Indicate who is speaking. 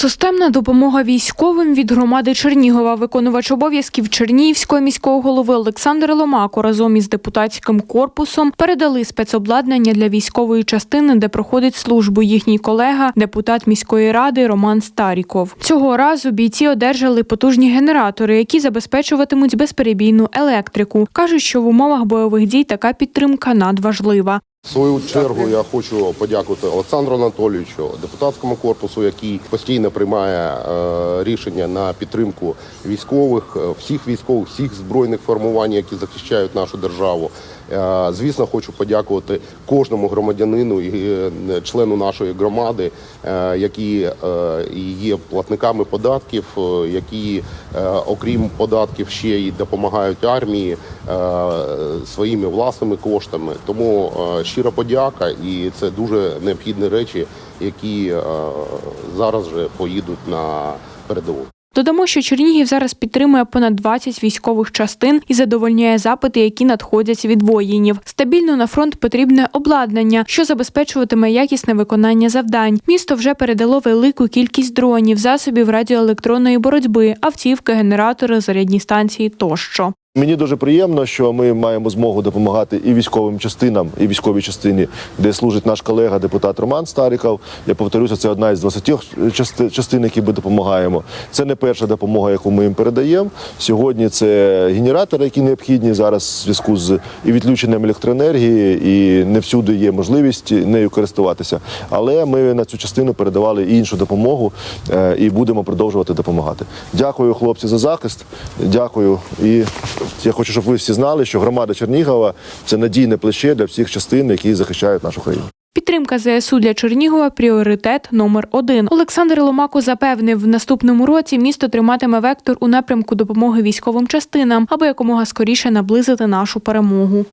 Speaker 1: Системна допомога військовим від громади Чернігова. Виконувач обов'язків Чернігівського міського голови Олександр Ломако разом із депутатським корпусом передали спецобладнання для військової частини, де проходить службу їхній колега, депутат міської ради Роман Старіков. Цього разу бійці одержали потужні генератори, які забезпечуватимуть безперебійну електрику. кажуть, що в умовах бойових дій така підтримка надважлива.
Speaker 2: В свою чергу я хочу подякувати Олександру Анатолійовичу, депутатському корпусу, який постійно приймає е, рішення на підтримку військових, е, всіх військових, всіх збройних формувань, які захищають нашу державу. Е, Звісно, хочу подякувати кожному громадянину і е, члену нашої громади, е, які є платниками податків, які, окрім податків, ще й допомагають армії своїми власними коштами. Тому щира подяка, і це дуже необхідні речі, які зараз вже поїдуть на передову.
Speaker 1: Додамо, що Чернігів зараз підтримує понад 20 військових частин і задовольняє запити, які надходять від воїнів. Стабільно на фронт потрібне обладнання, що забезпечуватиме якісне виконання завдань. Місто вже передало велику кількість дронів, засобів радіоелектронної боротьби, автівки, генератори, зарядні станції тощо.
Speaker 3: Мені дуже приємно, що ми маємо змогу допомагати і військовим частинам, і військовій частині, де служить наш колега, депутат Роман Старіков. Я повторюся, це одна із 20 части- частин, які ми допомагаємо. Це не перша допомога, яку ми їм передаємо. Сьогодні це генератори, які необхідні зараз в зв'язку з і відключенням електроенергії, і не всюди є можливість нею користуватися. Але ми на цю частину передавали і іншу допомогу е, і будемо продовжувати допомагати. Дякую, хлопці, за захист. Дякую. І я хочу, щоб ви всі знали, що громада Чернігова це надійне плече для всіх частин, які захищають нашу країну.
Speaker 1: Підтримка ЗСУ для Чернігова пріоритет номер один. Олександр Ломако запевнив, в наступному році місто триматиме вектор у напрямку допомоги військовим частинам, аби якомога скоріше наблизити нашу перемогу.